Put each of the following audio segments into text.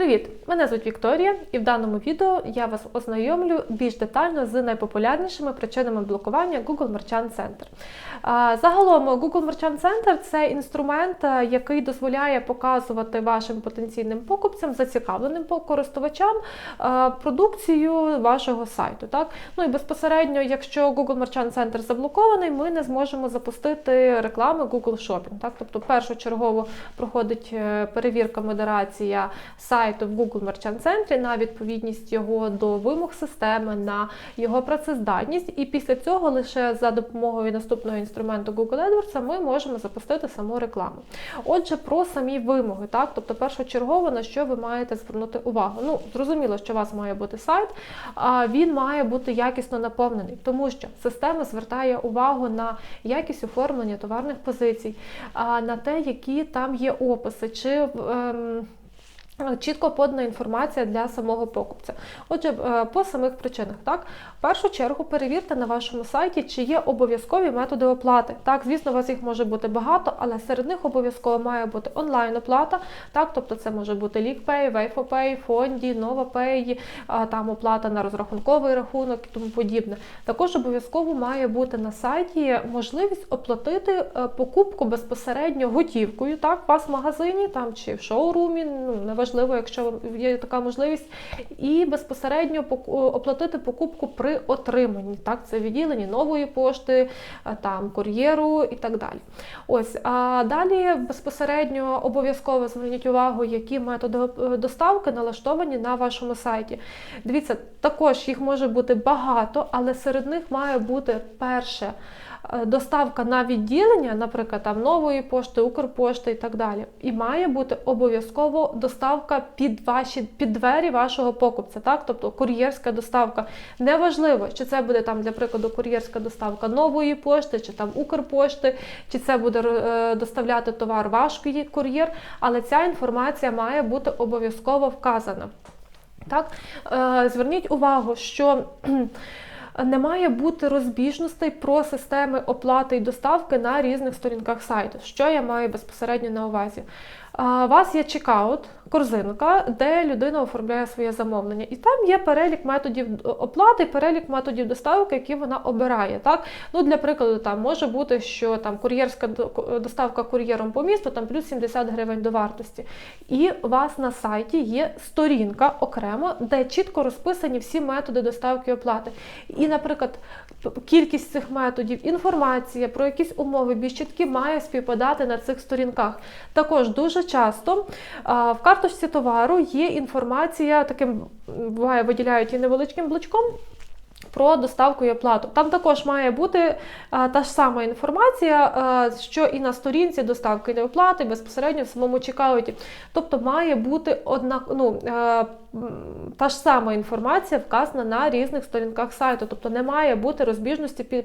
Привіт! Мене звуть Вікторія, і в даному відео я вас ознайомлю більш детально з найпопулярнішими причинами блокування Google Merchant Center. Загалом Google Merchant Center – це інструмент, е, який дозволяє показувати вашим потенційним покупцям, зацікавленим користувачам е, продукцію вашого сайту. Так? Ну і безпосередньо, якщо Google Merchant Center заблокований, ми не зможемо запустити реклами Google Shopping. Так? Тобто першочергово проходить е, перевірка модерація сайту в Google Merchant Center на відповідність його до вимог системи, на його працездатність. І після цього лише за допомогою наступного інструменту Google AdWords ми можемо запустити саму рекламу. Отже, про самі вимоги, так, тобто першочергово на що ви маєте звернути увагу. Ну, зрозуміло, що у вас має бути сайт, а він має бути якісно наповнений, тому що система звертає увагу на якість оформлення товарних позицій, на те, які там є описи, чи ем, Чітко подана інформація для самого покупця. Отже, е, по самих причинах, так, в першу чергу перевірте на вашому сайті, чи є обов'язкові методи оплати. Так, звісно, у вас їх може бути багато, але серед них обов'язково має бути онлайн-оплата, так, тобто це може бути LeakPay, WayFoPay, Фонді, NovaPay, а, там оплата на розрахунковий рахунок і тому подібне. Також обов'язково має бути на сайті можливість оплатити е, покупку безпосередньо готівкою, так, у вас в магазині там чи в шоурумі, ну неважливо, якщо є така можливість, і безпосередньо оплатити покупку при отриманні. Так, це відділення нової пошти, там кур'єру і так далі. Ось а далі безпосередньо обов'язково зверніть увагу, які методи е, доставки налаштовані на вашому сайті. Дивіться, також їх може бути багато, але серед них має бути перше. Е, Доставка на відділення, наприклад, там нової пошти, Укрпошти і так далі. І має бути обов'язково доставка під ваші під двері вашого покупця, так? Тобто кур'єрська доставка. Неважливо, чи це буде там, для прикладу, кур'єрська доставка нової пошти, чи там Укрпошти, чи це буде е, доставляти товар ваш кур'є- кур'єр, але ця інформація має бути обов'язково вказана. Так? Е, Зверніть увагу, що не має бути розбіжностей про системи оплати і доставки на різних сторінках сайту. Що я маю безпосередньо на увазі? У вас є чекаут, корзинка, де людина оформляє своє замовлення. І там є перелік методів оплати, перелік методів доставки, які вона обирає. Так? Ну, Для прикладу, там може бути, що там кур'єрська доставка кур'єром по місту, там плюс 70 гривень до вартості. І у вас на сайті є сторінка окремо, де чітко розписані всі методи доставки оплати. І, наприклад, кількість цих методів, інформація про якісь умови більш чіткі має співпадати на цих сторінках. Також дуже часто в карточці товару є інформація, таким буває, виділяють і невеличким блочком. Про доставку і оплату. Там також має бути а, та ж сама інформація, а, що і на сторінці доставки і оплати безпосередньо в самому чекауті. Тобто має бути одна, ну, е, м, та ж сама інформація вказана на різних сторінках сайту. Тобто не має бути розбіжності е,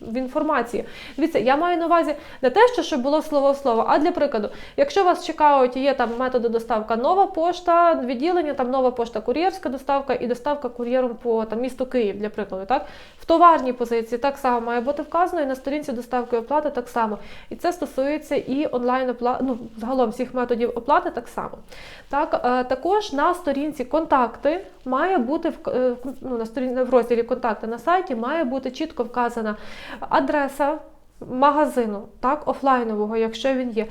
в інформації. Дивіться, я маю на увазі не те, що щоб було слово в слово, а для прикладу, якщо вас в чекауті є там методи доставка нова пошта, відділення, там нова пошта, кур'єрська доставка і доставка кур'єром по там, місту Київ, для прикладу. Так? В товарній позиції так само має бути вказано, і на сторінці доставки оплати так само. І це стосується і онлайн оплати, ну, загалом всіх методів оплати так само. Так, е, також на сторінці контакти має бути е, ну, на сторін, в розділі контакти на сайті має бути чітко вказана адреса магазину, так, офлайнового, якщо він є.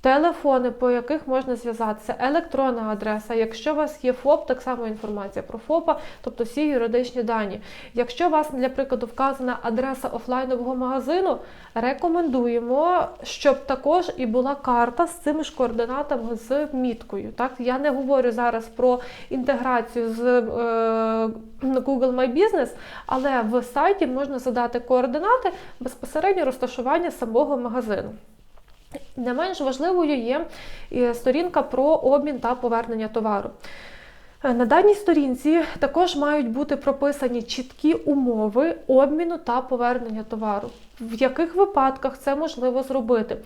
Телефони, по яких можна зв'язатися, електронна адреса. Якщо у вас є ФОП, так само інформація про ФОПа, тобто всі юридичні дані. Якщо у вас, для прикладу, вказана адреса офлайнового магазину, рекомендуємо, щоб також і була карта з цими ж координатами з міткою. Так? Я не говорю зараз про інтеграцію з е, Google My Business, але в сайті можна задати координати безпосередньо розташування самого магазину. Не менш важливою є сторінка про обмін та повернення товару. Е, На даній сторінці також мають бути прописані чіткі умови обміну та повернення товару. В яких випадках це можливо зробити?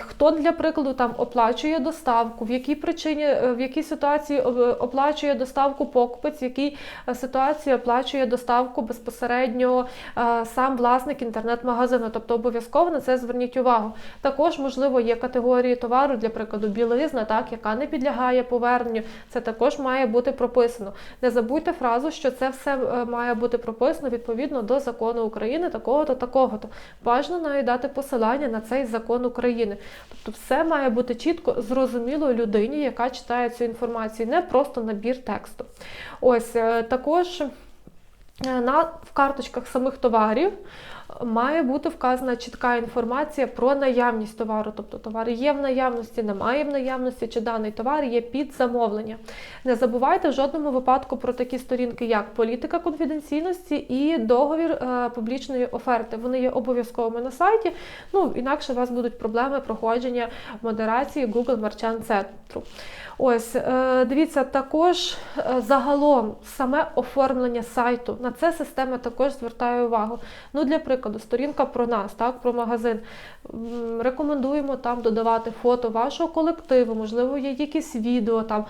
Хто для прикладу там оплачує доставку, в якій причині, е, в якій ситуації оплачує доставку покупець, в якій е, ситуації оплачує доставку безпосередньо е, сам власник інтернет-магазину. Тобто обов'язково на це зверніть увагу. Також, можливо, є категорії товару, для прикладу, білизна, так, яка не підлягає поверненню. Це також має бути прописано. Не забудьте фразу, що це все має бути прописано відповідно до закону України, такого-то, такого-то. Важно навіть дати посилання на цей закон України. Тобто, все має бути чітко зрозуміло людині, яка читає цю інформацію, не просто набір тексту. Ось е, також. Е, на в карточках самих товарів має бути вказана чітка інформація про наявність товару. Тобто товар є в наявності, немає в наявності, чи даний товар є під замовлення. Не забувайте в жодному випадку про такі сторінки, як політика конфіденційності і договір е, публічної оферти. Вони є обов'язковими на сайті. Ну, інакше у вас будуть проблеми проходження модерації Google Merchant Center. Ось, е, дивіться, також е, загалом саме оформлення сайту. На це система також звертає увагу. Ну, Для прикладу, сторінка про нас, так, про магазин. Рекомендуємо там додавати фото вашого колективу, можливо, є якісь відео, там,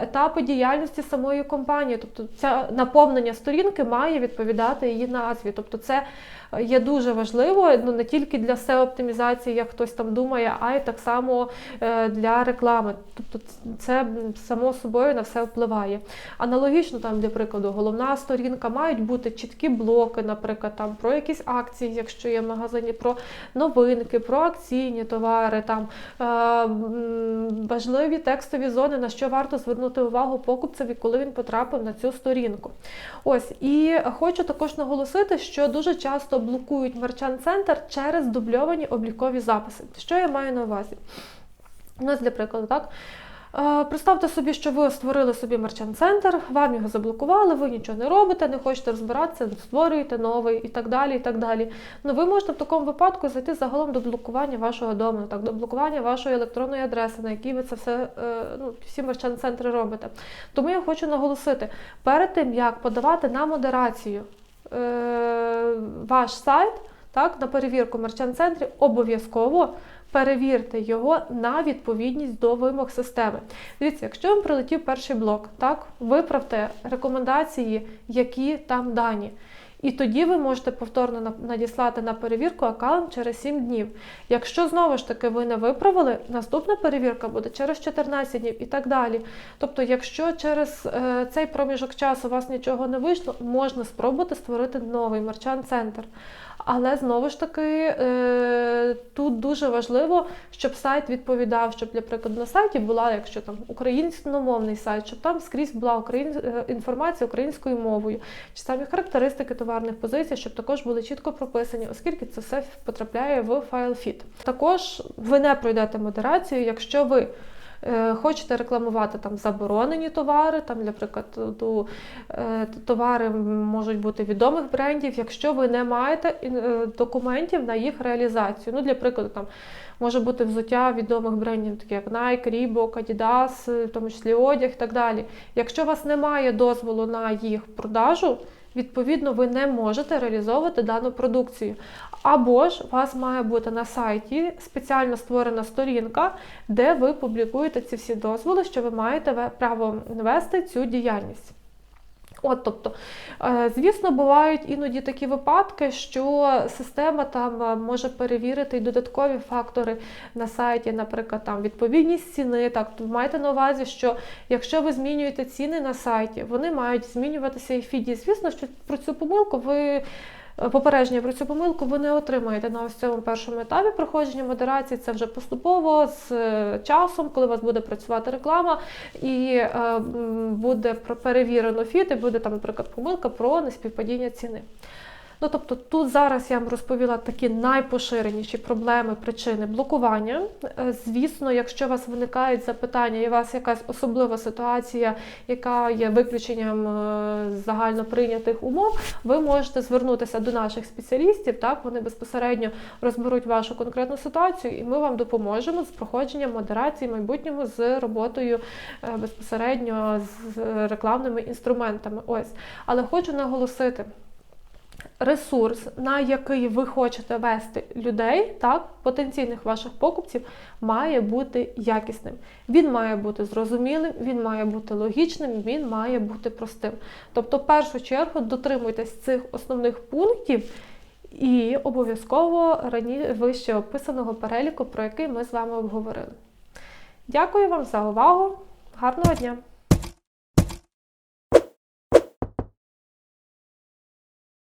етапи діяльності самої компанії. Тобто, це наповнення сторінки має відповідати її назві. Тобто, це є дуже важливо ну, не тільки для SEO-оптимізації, як хтось там думає, а й так само е, для реклами. Тобто це само собою на все впливає. Аналогічно, там, для прикладу, головна сторінка мають бути чіткі блоки, наприклад, там про якісь акції, якщо є в магазині, про новинки, про акційні товари, там е, важливі текстові зони, на що варто звернути увагу покупцеві, коли він потрапив на цю сторінку. Ось, і хочу також наголосити, що дуже часто блокують Merchant Center через дубльовані облікові записи. Що я маю на увазі? У нас, для прикладу, так. Е, представте собі, що ви створили собі мерчант центр, вам його заблокували, ви нічого не робите, не хочете розбиратися, створюєте новий і так далі. і так далі. Ну ви можете в такому випадку зайти загалом до блокування вашого дому, так, до блокування вашої електронної адреси, на якій ви це все, е, ну, всі мерчант центри робите. Тому я хочу наголосити, перед тим як подавати на модерацію ваш сайт так, на перевірку мерчант-центрів, обов'язково перевірте його на відповідність до вимог системи. Дивіться, якщо вам прилетів перший блок, так, виправте рекомендації, які там дані. І тоді ви можете повторно надіслати на перевірку аккаунт через 7 днів. Якщо знову ж таки ви не виправили, наступна перевірка буде через 14 днів і так далі. Тобто, якщо через е, цей проміжок часу у вас нічого не вийшло, можна спробувати створити новий мерчант-центр. Але знову ж таки е, тут дуже важливо, щоб сайт відповідав, щоб, для прикладу, на сайті була, якщо там українськомовний сайт, щоб там скрізь була. Е, інформація українською мовою, чи самі характеристики товарних позицій, щоб також були чітко прописані, оскільки це все потрапляє в файл фіт. Також ви не пройдете модерацію, якщо ви. Е, хочете рекламувати там заборонені товари, там, наприклад, е, товари можуть бути відомих брендів, якщо ви не маєте е, документів на їх реалізацію. Ну, Для прикладу, там може бути взуття відомих брендів, такі як Nike, Reebok, Adidas, в тому числі одяг і так далі. Якщо у вас немає дозволу на їх продажу, Відповідно, ви не можете реалізовувати дану продукцію. Або ж у вас має бути на сайті спеціально створена сторінка, де ви публікуєте ці всі дозволи, що ви маєте право вести цю діяльність. От, тобто, е, звісно, бувають іноді такі випадки, що система там е, може перевірити і додаткові фактори на сайті, наприклад, там відповідність ціни. Так, майте на увазі, що якщо ви змінюєте ціни на сайті, вони мають змінюватися і фіді. Звісно, що про цю помилку ви. Попередження про цю помилку ви не отримаєте на ось цьому першому етапі проходження модерації. Це вже поступово з е, часом, коли у вас буде працювати реклама, і е, буде перевірено фіт, і буде там, наприклад, помилка про неспівпадіння ціни. Ну, тобто тут зараз я вам розповіла такі найпоширеніші проблеми, причини блокування. Е, звісно, якщо у вас виникають запитання, і у вас якась особлива ситуація, яка є виключенням е, загально прийнятих умов, ви можете звернутися до наших спеціалістів. Так, вони безпосередньо розберуть вашу конкретну ситуацію, і ми вам допоможемо з проходженням модерації в майбутньому з роботою е, безпосередньо з рекламними інструментами. Ось, але хочу наголосити. Ресурс, на який ви хочете вести людей, так, потенційних ваших покупців, має бути якісним. Він має бути зрозумілим, він має бути логічним, він має бути простим. Тобто, в першу чергу, дотримуйтесь цих основних пунктів. І обов'язково рані вище описаного переліку, про який ми з вами обговорили. Дякую вам за увагу. Гарного дня!